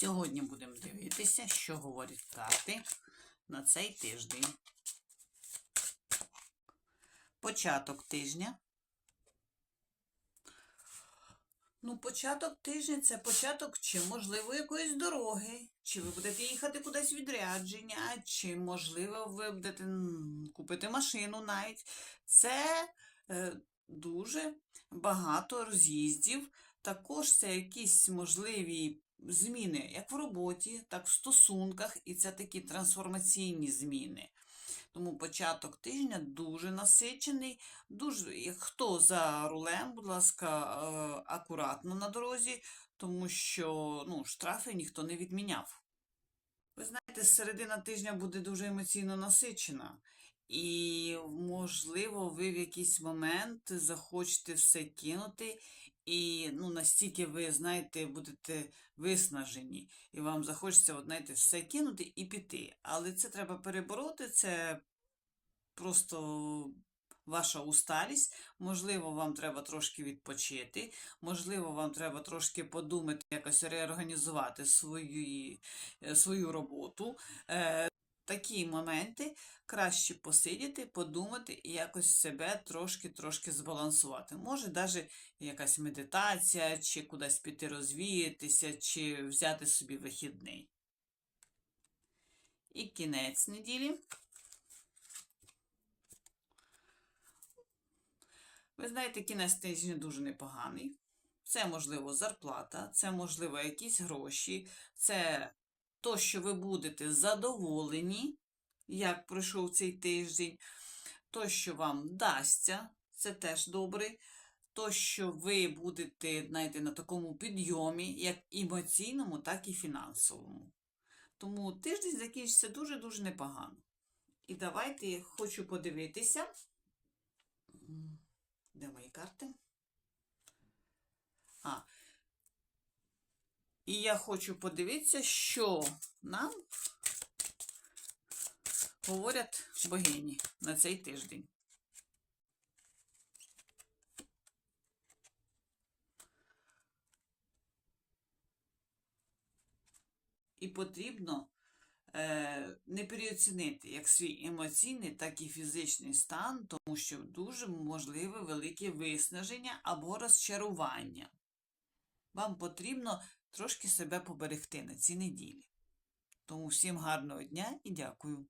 Сьогодні будемо дивитися, що говорять карти на цей тиждень. Початок тижня. Ну, початок тижня це початок чи, можливо, якоїсь дороги, чи ви будете їхати кудись відрядження, чи, можливо, ви будете купити машину навіть. Це е, дуже багато роз'їздів. Також це якісь можливі зміни як в роботі, так в стосунках, і це такі трансформаційні зміни. Тому початок тижня дуже насичений. Дуже, хто за рулем, будь ласка, е, акуратно на дорозі, тому що ну, штрафи ніхто не відміняв. Ви знаєте, середина тижня буде дуже емоційно насичена. І, можливо, ви в якийсь момент захочете все кинути, і ну, настільки ви, знаєте, будете виснажені, і вам захочеться, от, знаєте, все кинути і піти. Але це треба перебороти, це просто ваша усталість. Можливо, вам треба трошки відпочити, можливо, вам треба трошки подумати, якось реорганізувати свої, е, свою роботу. Такі моменти краще посидіти, подумати і якось себе трошки-трошки збалансувати. Може, навіть якась медитація, чи кудись піти розвіятися, чи взяти собі вихідний. І кінець неділі. Ви знаєте, кінець тижня дуже непоганий. Це, можливо, зарплата, це, можливо, якісь гроші, це то, що ви будете задоволені, як пройшов цей тиждень, то, що вам дасться, це теж добре. То, що ви будете знаєте, на такому підйомі, як емоційному, так і фінансовому. Тому тиждень закінчиться дуже-дуже непогано. І давайте я хочу подивитися. Де мої карти? А. І я хочу подивитися, що нам говорять богині на цей тиждень. І потрібно е, не переоцінити як свій емоційний, так і фізичний стан, тому що дуже можливе велике виснаження або розчарування. Вам потрібно трошки себе поберегти на цій неділі. Тому всім гарного дня і дякую.